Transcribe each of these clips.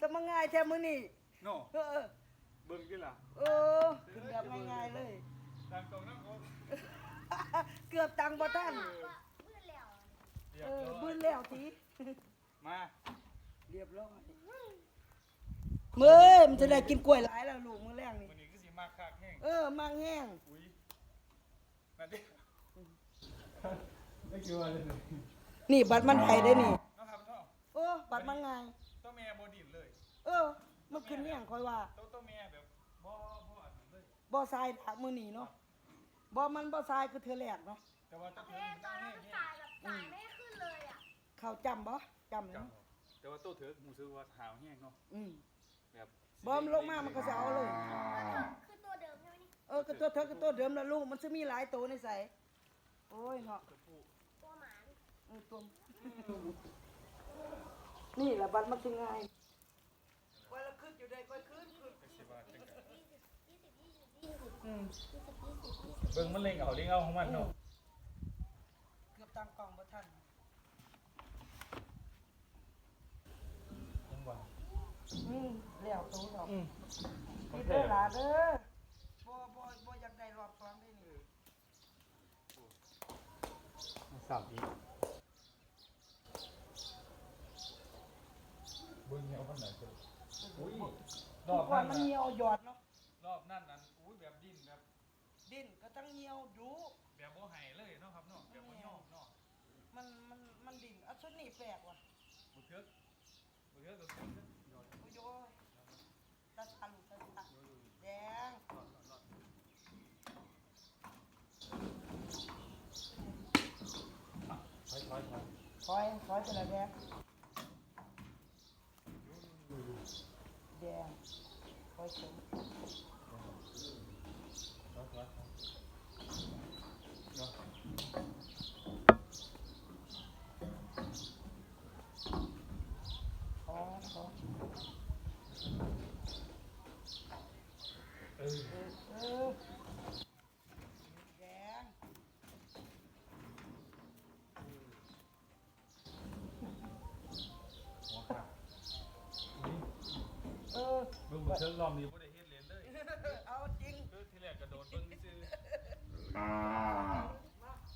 จะมาง่ายแท้มื้อนี้โน่เออ เบิ่งดิล่ะเออขึ้นแบบง่ายๆเลยดังตรงนั้นผมเกือบตังค์บ่ทันเรียเอบอร้อยบื้นแล้วทีมาเรียบร้อยมื้อมันจะได้กินกล้วยหลายแล้วลูกมื้อแรงนี่วันนี้ก็สิมาคักแห้งเออมังแห้งอุ้ยนั่นดิไม่กลัวเลยนี่บัตรมันไทยได้นี่ เนาะครับเนาะโอ้บัตรมันง่ายตัวแม่บ่ดิ้นเลย เออ มันขึ้นแห้งค่อยว่าตัวตัวแม่แบบบ่บ่อันนั้นเลย บ่ทรายดักมื้อนี้เนาะบ่มันบ่ทรายคือเธอแรกเนาะแต่ว่าตัวเถิเอ๊ะงตอนนั้นแห้งสายแบบสายไม่ขึ้นเลยอะเขาจำบ่จำๆเลยจังเนาะแต่ว่าตัวเถิงรู้สึกว่าหาวแห้งเนาะอืมแบบบ่มันลงมามันก็จะเอาเลย คือตัวเดิมใช่ไหมนี่เออก็ตัวเธอก็ตัวเดิมแล้วลูกมันจะมีหลายตัวในใส่โอ้ยเนาะตัวผู้ตัวหมานเออตัว นี่แหละบัตรมันสิง่ายคอยละขึ้นอยู่ได้คอยขึ้นขึ้นก็สิว่าจังได๋ยี่สิบยี่สิบยี่สิบยี่สิบอืมยี่สิบยี่สิบยี่สิบเบิ่งมันเล็งเอาเล็งเอาของมันเนาะเกือบตามกล่องบ่ทันจังหวะอืมแล้วตัวดอกอืมพี่เด้อหลาเด้อบ่บ่บ่อยากได้รอบสองได้นี่ สับอีก เบิ่งเนี่ยเอามันไหนเพิ่นอุ้ยรทุอกบวันั้นนมันเหี่ยวหยอดเนาะรอบนั้นนั้นอุ้ยแบบดิ้นแบบดิ้นก็ต้องเหี่ยวดูแบบโบ่ให้เลยเนาะครับเนาะแบบโบ่ยอมเนาะมันมันมันดิ้นอะชุดนี้แปลกว่ะบ่เทือกบ่เทือกก็เทือกยอดโอ้ยโอ้ยตาตาลูกตาตาแดงรอดรอดถอยถอยถอยคอยคอยจะละแดงแดง คอยถึง ถอยถอยเนาะ ขอขอ เออ เออแดง หัวขาดอุ้ย เอ มือเบิ่งรอบนี้บ่ได้เฮ็ดเล่นเลยเอาจริงคือที่แรกกระโดดเบิ่งซื่อมา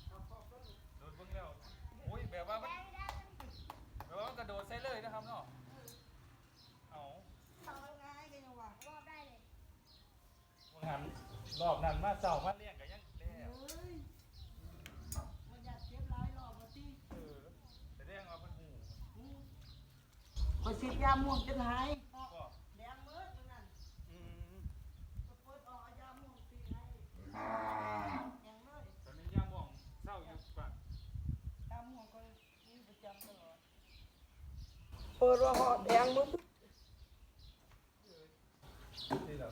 เอาโดดเบิ่งแล้วโอ้ยแบบว่ามันแบบว่ามันกระโดดใส่เลยนะครับเนาะเอาเอาง่ายกันยังวะรอบได้เลยว่างานรอบนั้นมาเศร้ามาเลี้ยงก็ยังแล้วเฮ้ยมันอยากเก็บหลายรอบว่ะติเออแสดงว่าเพิ่นฮู้คอยฉีดยา ตอนนี้ยามองเศร้าอยู่ปะยาม่วงก็มีประจำตลอดเปิดว่าหอแดงมึงนี่แหละ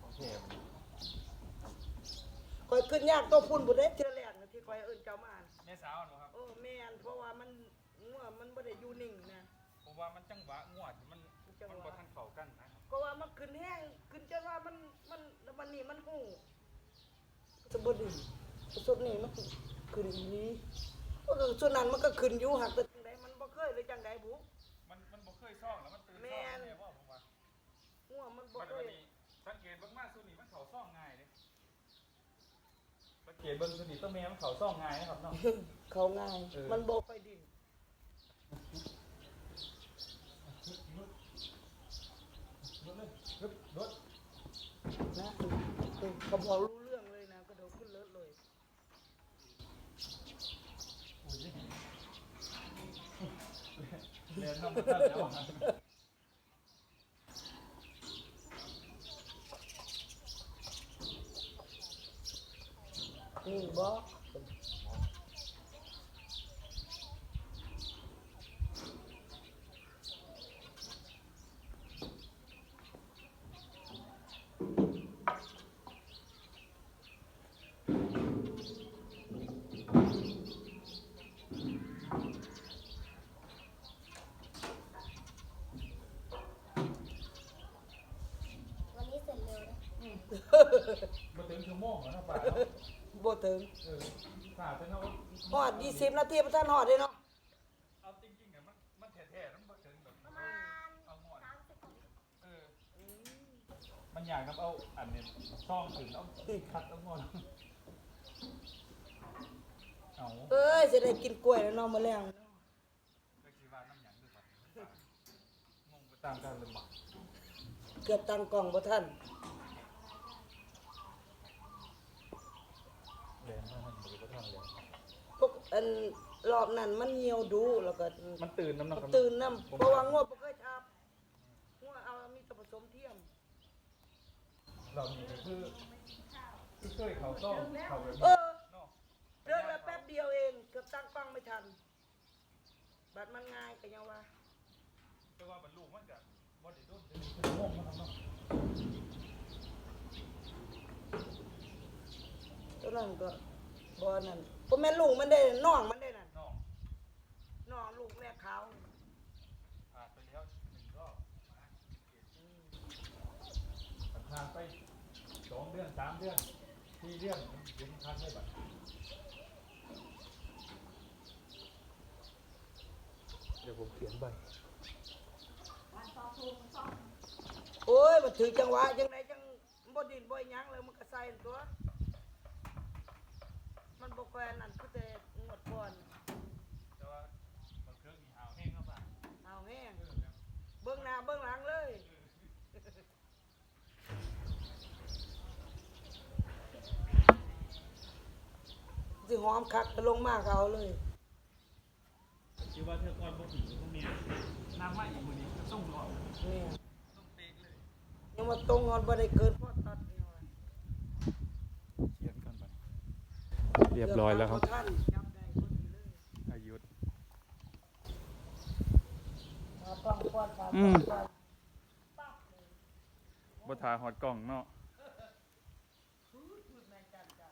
โอเคคอยขึ้นยากตัวพุ่นบุได้เจอแรกนะที่คอยเอิ้นเจ้ามาแม่สาวหนูครับ โอ้แม่นเพราะว่ามันงัวมันบ่ได้อยู่นิ่งนะ ผมว่ามันจังหวะงวดมันมันบ่ทันเข้ากันนะครับ ก็ว่ามันขึ้นแห้งขึ้นจนว่ามันมันมันนี่มันหูสมบูรณ์สุดนี่มันขึ้นอีนี้ก็คือส่วนนั้นมันก็ขึ้นอยู่หักแต่จังใดมันบ่เคยเลยจังใดบุมันมันบ่เคยซ่องแล้วมันตื่นแม่ซ่องนแน่บ่ผมว่างัวมันบ่มันเควันยนี้สังเกตเบิ่งมาสุนี่มันเข้าซ่องง่ายเด้สังเกตเบิ่งสุนี่ตัวแม่มันเข้าซ่องง่ายนะครับเนาะเขาง่ายเออมันบ่ค่อยดิ้น รถเลยรถรถ นะ เออเขาบอกรู้เรื่องเลยนะกระโดดขึ้นเลิศเลยอุ้ยเรียนทำมาตั้งแล้วอะนี่บ่วันนี้เสร็จเร็วนะ มาถึงชั่วโมงแล้วนะป่าเนาะบ่ถึงเออขาดแต่เนาะฮอด20นาทีบ่ทันฮอดเด้เนาะเอาจริงๆเนี่ยมันมันแท้ๆมันบ่ถึงแบบประมาณเอาหมอนสามสิบกว่าวิเออมันอยากกับเอาอันเนี้ยซ่องถึงเอาคัดเอาหมอนเอาเอ้ยสิได้กินกล้วยแล้วเนาะมื้อแลงก็คิดว่าน้ำหยังด้วยบัดนี้งงไปตามกันเลยบัดเกือบตั้งกล้องบ่ทัน แดงมากมันบ่ทันเลย พวก อันรอบนั้นมันเหี่ยวดูแล้วก็มันตื่นน้ำหนักมันตื่นน้ำเพราะว่างวดบ่เคยทับงวดเอามีแต่ผสมเทียมเรามีก็คือคือเคยเขาซ่องเขาแบบเอนี้อเนาะเดินมาแป๊บเดียวเองเกือบตั้งกล้องไม่ทันบัดมันง่ายก็ยังว่าแต่ว่าบรรลุมันก็บ่ได้โดนเป็นชั่วโมงมันเนาะตัวนั้นก็บ่นั่น บ่แม่นลุงมันได้น้องมันได้นั่นเนาะน้องลูกแม่ขาวผ่านไปแล้วหนึ่งรอบมาผ่านไปสองเดือนสามเดือนสี่เดือนมันเห็นคันได้บัดเดี๋ยวผมเขียนใบโอ้ยมันถือจังหวะจังไดจังบ่ดินบ่หยังเลยมันก็ใส่ตัว มันบ่แควนนั่นคือแต่งวดก่อนแต่ว่าบางเครื่องมีหาวแห้งเข้าไปเอาแห้งเออแล้วเบื้องหน้าเบื้องหลังเลยสิหอมคักลงมากเอาเลยคิดว่าเธอก่อนบ่ถึงตรงนี้น้ำมาอีกมื้อนี้ก็ส่งรอบเนี่ยต้องเป๊กเลยยังมาตรงงอนบ่ได้เกินพอตัดเนี่ยว่ะ เขียนกันไป เรียบร้อยแล้วครับท่านจับได้พอดีเลยอายุธมาป้องป้อนป้อนอืมป้อนบ่ทาฮอดกล่องเนาะพูดพูดแม่นจันจ้ะ